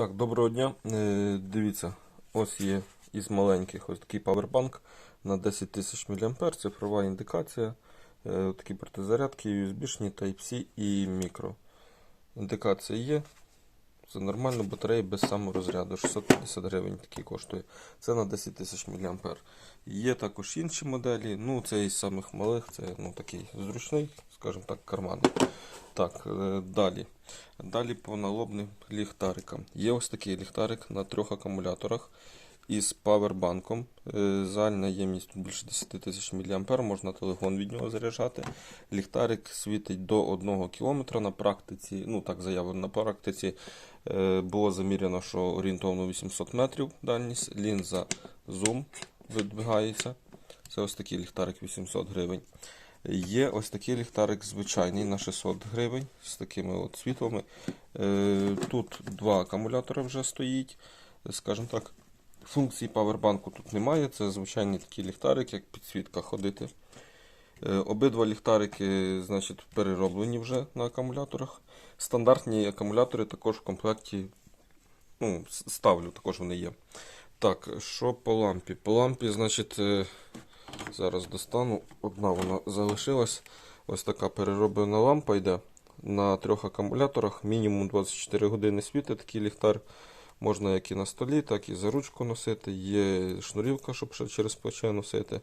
Так, доброго дня. Е, Дивіться, ось є із маленьких ось такий павербанк на 10 тисяч мА, цифрова індикація, е, такі протизарядки, USB-шні, Type-C і мікро. Індикація є. Це нормально, батарея без саморозряду. 650 гривень такий коштує. Це на 10 тисяч мА. Є також інші моделі. Ну, це із самих малих, це ну, такий зручний, скажімо так, карманний. Так, е, далі. Далі по налобним ліхтарикам. Є ось такий ліхтарик на трьох акумуляторах із павербанком. Е, Загальна ємність більше 10 тисяч мА, можна телефон від нього заряджати. Ліхтарик світить до 1 км на практиці, ну так заявлено, на практиці е, було заміряно, що орієнтовно 800 метрів дальність. Лінза зум видвигається. Це ось такий ліхтарик 800 гривень. Є ось такий ліхтарик звичайний на 600 гривень з такими от світлами. Е, Тут два акумулятори вже стоїть. Скажімо так, функції павербанку тут немає. Це звичайний такий ліхтарик, як підсвітка ходити. Е, Обидва ліхтарики значить, перероблені вже на акумуляторах. Стандартні акумулятори також в комплекті ну, ставлю, також вони є. Так, що по лампі? По лампі, значить, е, зараз достану. Одна вона залишилась. Ось така перероблена лампа йде на трьох акумуляторах. Мінімум 24 години світить такий ліхтар. Можна як і на столі, так і за ручку носити. Є шнурівка, щоб через плече носити.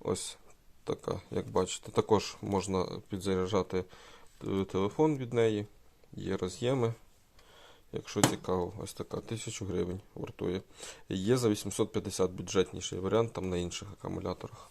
Ось така, як бачите. Також можна підзаряджати е, телефон від неї. Є роз'єми. Якщо цікаво, ось така 1000 гривень вартує. Є за 850 бюджетніший варіант там на інших акумуляторах.